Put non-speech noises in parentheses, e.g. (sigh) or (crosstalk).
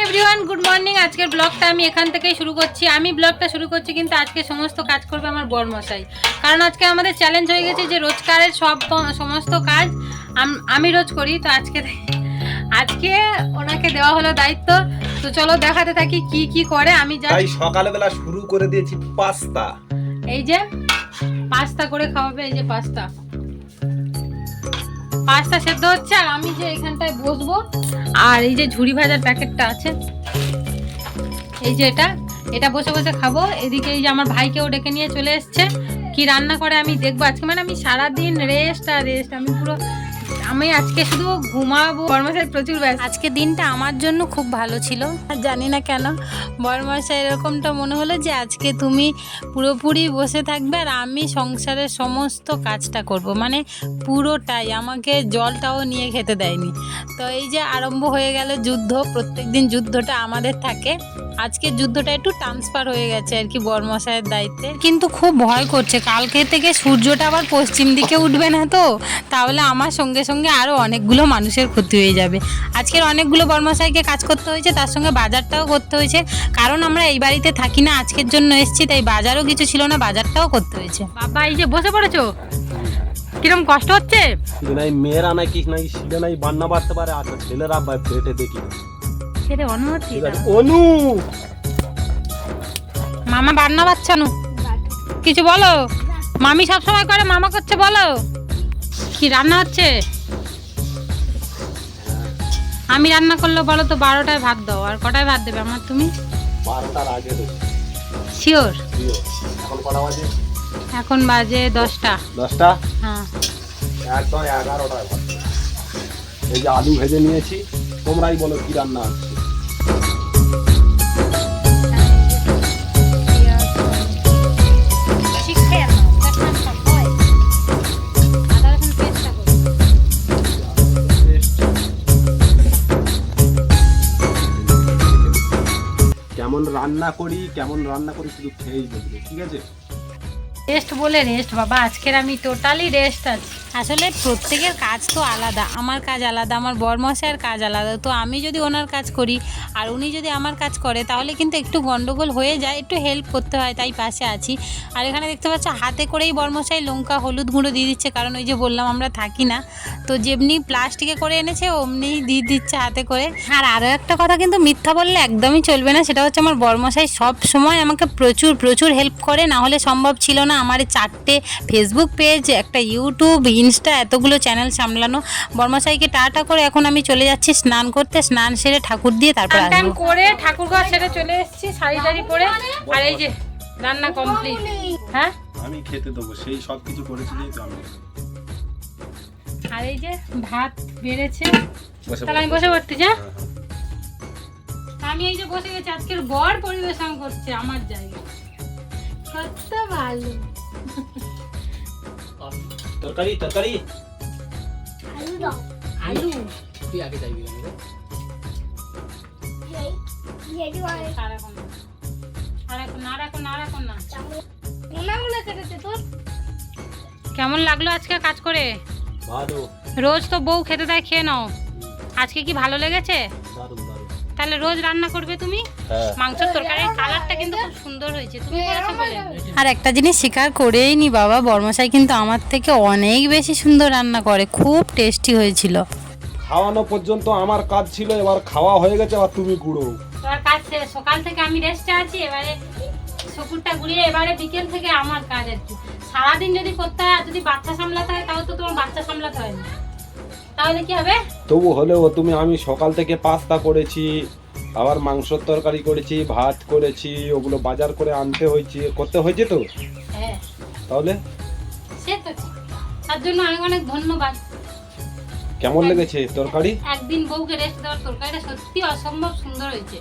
Everyone good morning আজকের ব্লগটা আমি এখান থেকেই শুরু করছি। আমি ব্লগটা শুরু করছি কিন্তু আজকে সমস্ত কাজ করবে আমার বরমশাই। কারণ আজকে আমাদের চ্যালেঞ্জ হয়ে গেছে যে রোজকারের সব সমস্ত কাজ আম- রোজ করি। তো আজকে (laughs) আজকে ওনাকে দেওয়া হলো দায়িত্ব। তো চলো দেখাতে থাকি কি কি করে। আমি যা তাই সকালবেলা শুরু করে দিয়েছি পাস্তা। এই যে পাস্তা করে খাওয়াবে এই যে পাস্তা। পাস্তা সেদ্ধ হচ্ছে, আর আমি যে এখানটায় বসবো, আর এই যে ঝুড়ি ভাজার প্যাকেটটা আছে, এই যে এটা এটা বসে বসে খাব। এদিকে এই যে আমার ভাইকেও ডেকে নিয়ে চলে এসছে। কি রান্না করে আমি দেখব। আজকে মানে আমি সারাদিন রেস্ট আর রেস্ট আমি পুরো আমি আজকে শুধু ঘুমাবো। বর্মশাই প্রচুর ব্যস্ত। আজকে দিনটা আমার জন্য খুব ভালো ছিল। জানি না কেন, বর্মশাই এরকমটা মনে হলো যে আজকে তুমি পুরোপুরি বসে থাকবে আর আমি সংসারের সমস্ত কাজটা করব। মানে পুরোটাই, আমাকে জলটাও নিয়ে খেতে দেয়নি। তো এই যে আরম্ভ হয়ে গেল যুদ্ধ প্রত্যেক দিন যুদ্ধটা আমাদের থাকে। আজকে যুদ্ধটা একটু ট্রান্সফার হয়ে গেছে আর কি বর্মশায়ের দায়িত্বে। কিন্তু খুব ভয় করছে, কালকে থেকে সূর্যটা আবার পশ্চিম দিকে উঠবে না তো? তাহলে আমার সঙ্গে সঙ্গে আরও অনেকগুলো মানুষের ক্ষতি হয়ে যাবে। আজকের অনেকগুলো বর্মশাইকে কাজ করতে হয়েছে তার সঙ্গে বাজারটাও করতে হয়েছে। কারণ আমরা এই বাড়িতে থাকি না আজকের জন্য এসেছি তাই বাজারও কিছু ছিল না বাজারটাও করতে হয়েছে। বাবা এই যে বসে পড়েছো? কিরম কষ্ট হচ্ছে? নাই মেয়েরা নাকি নাকি শিলে নাই বান্না বাড়তে পারে আর ছেলেরা বা- পেটে দেখি। অনুমতি ঠিক আছে অনু! মামা বান্না বাচ্চানো কিছু বলো? মামি সব সময় করে মামা করছে বলো? কি রান্না হচ্ছে? আমি রান্না করলে বলো তো বারোটায় ভাত দাও আর কটায় ভাত দেবে আমার তুমি? শিওর এখন বাজে? দশটা। দশটা? হ্যাঁ। একদম এগারোটায় এই যে আলু ভেজে নিয়েছি তোমরাই বলো কি রান্না আছে। কেমন রান্না করি কেমন রান্না করি শুধু খেয়েই বলবে ঠিক আছে? রেস্ট বলে রেস্ট বাবা, আজকের আমি টোটালি রেস্ট আছি। আসলে প্রত্যেকের কাজ তো আলাদা, আমার কাজ আলাদা, আমার বরমশাইয়ের কাজ আলাদা, তো আমি যদি ওনার কাজ করি আর উনি যদি আমার কাজ করে, তাহলে কিন্তু একটু গন্ডগোল হয়ে যায়, একটু হেল্প করতে হয়, তাই পাশে আছি। আর এখানে দেখতে পাচ্ছ, হাতে করেই বরমশাই লঙ্কা, হলুদ গুঁড়ো দিয়ে দিচ্ছে, কারণ ওই যে বললাম আমরা থাকি না। তো যেমনি প্লাস্টিকে করে এনেছে, অমনি দিয়ে দিচ্ছে হাতে করে। আর আরও একটা কথা কিন্তু মিথ্যা বললে একদমই চলবে না, সেটা হচ্ছে আমার বরমশাই সব সময় আমাকে প্রচুর প্রচুর হেল্প করে, না হলে সম্ভব ছিল না। আমার চারটে ফেসবুক পেজ একটা ইউটিউব ইনস্টা এতগুলো চ্যানেল সামলানো। বর্মাশাইকে টাটা করে এখন আমি চলে যাচ্ছি স্নান করতে স্নান সেরে ঠাকুর দিয়ে তারপর আসব। করে ঠাকুর ঘর সেরে চলে এসেছি শাড়ি টাড়ি পরে। আর এই যে রান্না কমপ্লিট হ্যাঁ? আমি খেতে দেবো সেই সব কিছু করেছিলি তো আমি। আর এই যে ভাত বেড়েছে। তাহলে আমি বসে। পড়তে যা। আমি এই যে বসে গেছি আজকের বর পরিবেশন করছে আমার জায়গায়। কত ভালো। তরকারি তরকারি? আলু তুই আগে যাইবি না। কেমন লাগল আজকে কাজ করে? ভালো। রোজ তো বউ খেতে দেয় খেয়ে নাও। আজকে কি ভালো লেগেছে? তাহলে রোজ রান্না করবে তুমি? হ্যাঁ। মাংসের তরকারির কালারটা কিন্তু খুব সুন্দর হয়েছে। তুমি করেছ বলে? আর একটা জিনিস স্বীকার করেই নি বাবা বর্মশাই কিন্তু আমার থেকে অনেক বেশি সুন্দর রান্না করে খুব টেস্টি হয়েছিল। খাওয়ানো পর্যন্ত আমার কাজ ছিল এবার খাওয়া হয়ে গেছে আর তুমি গুঁড়ো। তোমার কাজ। সকাল থেকে আমি রেস্টে আছি এবারে শকুরটা ঘুরিয়ে এবারে বিকেল থেকে আমার কাজ আর কি। সারাদিন যদি করতে হয় আর যদি বাচ্চা সামলাতে হয় তাও তো তোমার বাচ্চা সামলাতে হয় না। তাহলে কি হবে? তবু হলেও তুমি আমি সকাল থেকে পাস্তা করেছি আবার মাংসর তরকারি করেছি ভাত করেছি ওগুলো বাজার করে আনতে হয়েছে। করতে হয়েছে তো? হ্যাঁ। তাহলে? সে তো তার জন্য অনেক অনেক ধন্যবাদ। কেমন লেগেছে তরকারি? একদিন বউকে রেস্ট দেওয়ার তরকারিটা সত্যি অসম্ভব সুন্দর হয়েছে।